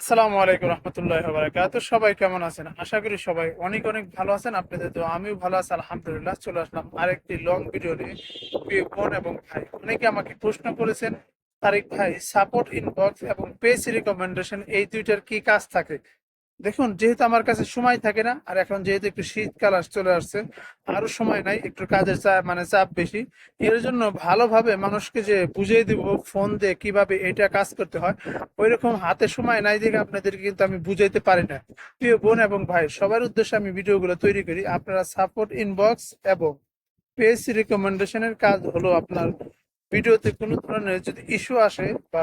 আসসালামু আলাইকুম রহমতুল্লাহ বারাকাত। সবাই কেমন আছেন? আশা করি সবাই অনেক অনেক ভালো আছেন। আপনাদের তো আমিও ভালো আছি, আলহামদুলিল্লাহ। চলে আসলাম আরেকটি লং ভিডিও নিয়ে। বোন এবং ভাই, অনেকে আমাকে প্রশ্ন করেছেন, তারিক ভাই সাপোর্ট ইনবক্স এবং পেজ রিকমেন্ডেশন এই দুইটার কি কাজ থাকে? দেখুন, যেহেতু আমার কাছে সময় থাকে না, আর এখন যেহেতু একটু শীতকাল আস, চলে আসছে, আরও সময় নাই, একটু কাজের চাপ মানে চাপ বেশি, এর জন্য ভালোভাবে মানুষকে যে বুঝিয়ে দিব, ফোন দিয়ে কীভাবে এটা কাজ করতে হয়, ওইরকম হাতে সময় নাই দেখে আপনাদেরকে কিন্তু আমি বুঝাইতে পারি না। প্রিয় বোন এবং ভাই, সবার উদ্দেশ্যে আমি ভিডিওগুলো তৈরি করি, আপনারা সাপোর্ট ইনবক্স এবং পেজ রিকমেন্ডেশনের কাজ হলো আপনার ভিডিওতে কোনো ধরনের যদি ইস্যু আসে বা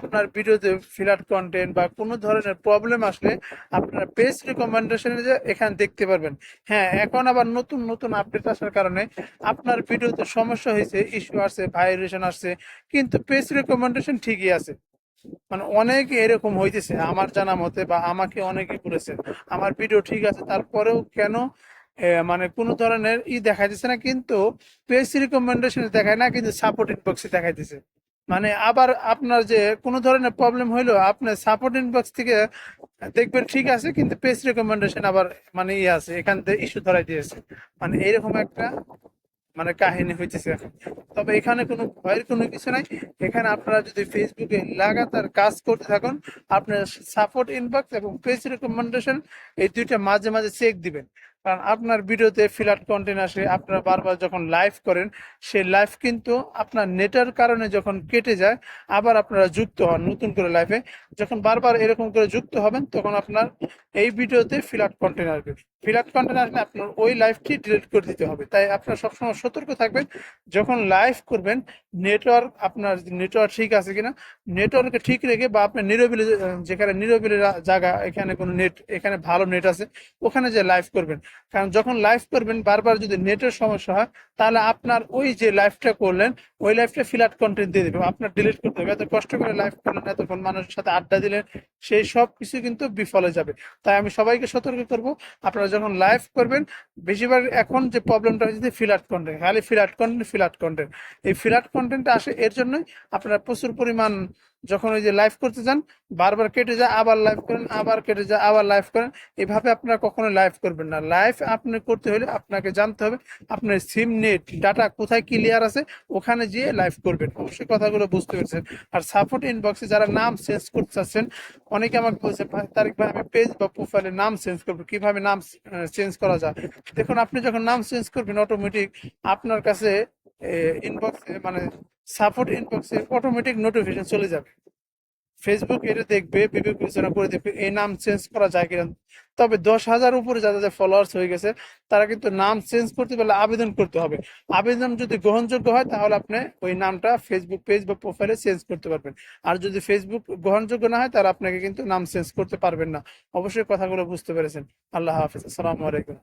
আপনার ভিডিওতে ফিলার কন্টেন্ট বা কোনো ধরনের প্রবলেম আসলে আপনারা পেজ রিকমেন্ডেশনে যে এখানে দেখতে পারবেন। হ্যাঁ এখন আবার নতুন নতুন আপডেট আসার কারণে আপনার ভিডিওতে সমস্যা হয়েছে ইস্যু আসছে ভাইরেশন আসছে, কিন্তু পেজ রিকমেন্ডেশন ঠিকই আছে। মানে অনেক এরকম হইতেছে, আমার জানা মতে বা আমাকে অনেকে বলেছে, আমার ভিডিও ঠিক আছে, তারপরেও কেন? মানে কোনো ধরনের ই দেখাইতেছে না, কিন্তু পেজ রিকমেন্ডেশনে দেখায় না, কিন্তু সাপোর্ট ইনবক্সে দেখাইতেছে। মানে আবার আপনার যে কোনো ধরনের প্রবলেম হইল আপনার সাপোর্ট ইনবক্স থেকে দেখবেন ঠিক আছে, কিন্তু পেজ রেকমেন্ডেশন আবার মানে ইয়ে আছে, এখান থেকে ইস্যু ধরাই দিয়েছে। মানে এরকম একটা মানে কাহিনী হইতেছে। তবে এখানে কোনো ভয়ের কোনো কিছু নাই। এখানে আপনারা যদি ফেসবুকে লাগাতার কাজ করতে থাকুন, আপনার সাপোর্ট ইনবক্স এবং পেজ রেকমেন্ডেশন এই দুইটা মাঝে মাঝে চেক দিবেন। কারণ আপনার ভিডিওতে ফিলার কন্টেন্ট আসে, আপনারা বারবার যখন লাইভ করেন, সেই লাইভ কিন্তু আপনার নেটের কারণে যখন কেটে যায়, আবার আপনারা যুক্ত হন নতুন করে লাইভে যখন বারবার এরকম করে যুক্ত হবেন, তখন আপনার এই ভিডিওতে ফিলার কন্টেন্ট আসবে। ফিলার কন্টেন্ট আসলে আপনার ওই লাইভটি ডিলিট করে দিতে হবে। তাই আপনারা সবসময় সতর্ক থাকবেন। যখন লাইভ করবেন নেটওয়ার্ক আপনার নেটওয়ার্ক ঠিক আছে কিনা নেটওয়ার্কে ঠিক রেখে বা আপনার নিরবিলি, যেখানে নিরবিলি জায়গা, এখানে কোনো নেট এখানে ভালো নেট আছে, ওখানে যে লাইভ করবেন কারণ যখন লাইভ করবেন, বারবার যদি নেটের সমস্যা হয়, তাহলে আপনার ওই যে লাইভটা করলেন, ওই লাইভটা ফিলার কন্টেন্ট দিয়ে দেবে। আপনার ডিলিট করতে হবে। এত কষ্ট করে লাইভ করলেন, এতক্ষণ মানুষের সাথে আড্ডা দিলেন, সেই সব কিছু কিন্তু বিফলে যাবে। তাই আমি সবাইকে সতর্ক করব, আপনারা যখন লাইভ করবেন, বেশিরভাগ এখন যে প্রবলেমটা হচ্ছে ফিলার কন্টেন্ট খালি ফিলার কন্টেন্ট ফিলার কন্টেন্ট এই ফিলার কন্টেন্ট আসে এর জন্যই আপনারা প্রচুর পরিমাণ যখন ওই যে লাইভ করতে যান, বারবার কেটে যায়, আবার লাইভ করেন, আবার কেটে যায়, আবার লাইভ করেন। এভাবে আপনারা কখনো লাইভ করবেন না। লাইভ আপনি করতে হলে আপনাকে জানতে হবে আপনার সিম নেট ডাটা কোথায় ক্লিয়ার আছে, ওখানে যেয়ে লাইভ করবেন। অবশ্যই কথাগুলো বুঝতে পেরেছেন। আর সাপোর্ট ইনবক্সে যারা নাম চেঞ্জ করতে চাচ্ছেন, অনেকে আমাকে বলছে তারিক ভাই, আমি পেজ বা প্রোফাইলে নাম চেঞ্জ করব। কীভাবে নাম চেঞ্জ করা যায়? দেখুন, আপনি যখন নাম চেঞ্জ করবেন অটোমেটিক আপনার কাছে ইনবক্সে মানে সাপোর্ট ইনবক্সে অটোমেটিক নোটিফিকেশন চলে যাবে। ফেসবুক এটা দেখবে, বিবেক বিবেচনা করে দেখবে, এই নাম চেঞ্জ করা যায় কিনা। তবে দশ হাজার উপরে যাদের ফলোয়ার্স হয়ে গেছে, তারা কিন্তু নাম চেঞ্জ করতে পারলে আবেদন করতে হবে। আবেদন যদি গ্রহণযোগ্য হয়, তাহলে আপনি ওই নামটা ফেসবুক পেজ বা প্রোফাইলে চেঞ্জ করতে পারবেন। আর যদি ফেসবুক গ্রহণযোগ্য না হয় তাহলে আপনাকে কিন্তু নাম চেঞ্জ করতে পারবেন না। অবশ্যই কথাগুলো বুঝতে পেরেছেন। আল্লাহ হাফিজ। আসসালামু আলাইকুম।